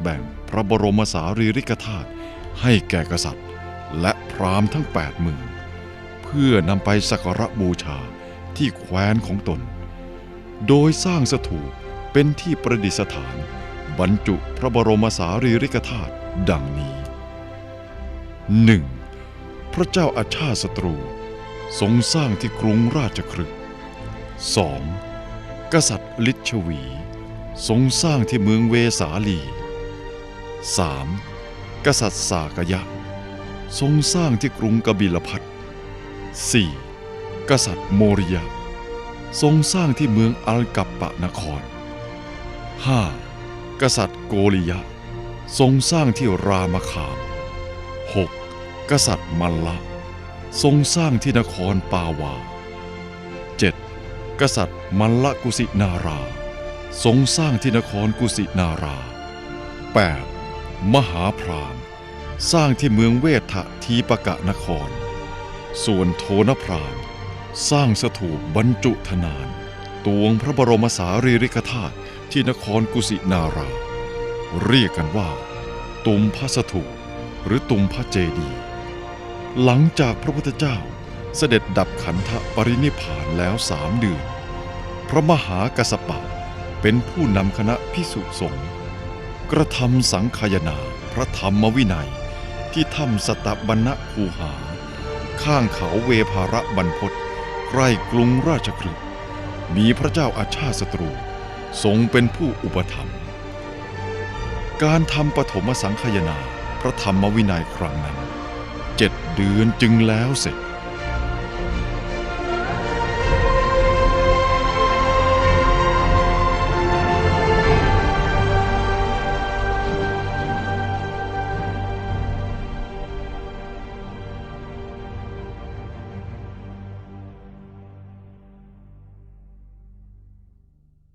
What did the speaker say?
แบ่งพระบรมสารีริกธาตุให้แก่กษัตริย์ และพราหมณ์ทั้งแปดหมื่นเพื่อนำไปสักการะบูชาที่แคว้นของตน โดยสร้างสถูปเป็นที่ประดิษฐาน บรรจุพระบรมสารีริกธาตุดังนี้ 1. พระเจ้าอาชาติศัตรู ทรงสร้างที่กรุงราชครึก 2. กษัตริย์ลิชวี ทรงสร้างที่เมืองเวสาลี 3. กษัตริย์สากยะ ทรงสร้างที่กรุงกบิลพัท 4. กษัตริย์โมริยะ ทรงสร้างที่เมืองอัลกัปปะนคร 5. กษัตริย์โกริยะ ทรงสร้างที่รามคาม 6. กษัตริย์มัลละ ทรงสร้างที่นครปาวา 7. กษัตริย์มัลละกุสินารา ทรงสร้างที่นครกุสินารา 8. มหาพรามสร้างที่เมืองเวทะทีปกะนคร ส่วนโทนพรามสร้างสถูปบรรจุธนานตวงพระบรมสารีริกธาตุที่นครกุสินารา เรียกกันว่า ตุมพระสถูปหรือตุมพระเจดีย์หลังจากพระพุทธเจ้าเสด็จดับขันธปรินิพพานแล้วสามเดือน พระมหากัสสปะเป็นผู้นำคณะพิสุสงฆ์ กระทำสังคายนาพระธรรมวินัย ที่ถ้ำสตบันณคูหา ข้างเขาเวภาระบรรพตใกล้กรุงราชคฤห์มีพระเจ้าอาชาติศัตรูทรงเป็นผู้อุปถัมภ์การทำปฐมสังคายนาพระธรรมวินัยครั้งนั้นเจ็ดเดือนจึงแล้วเสร็จ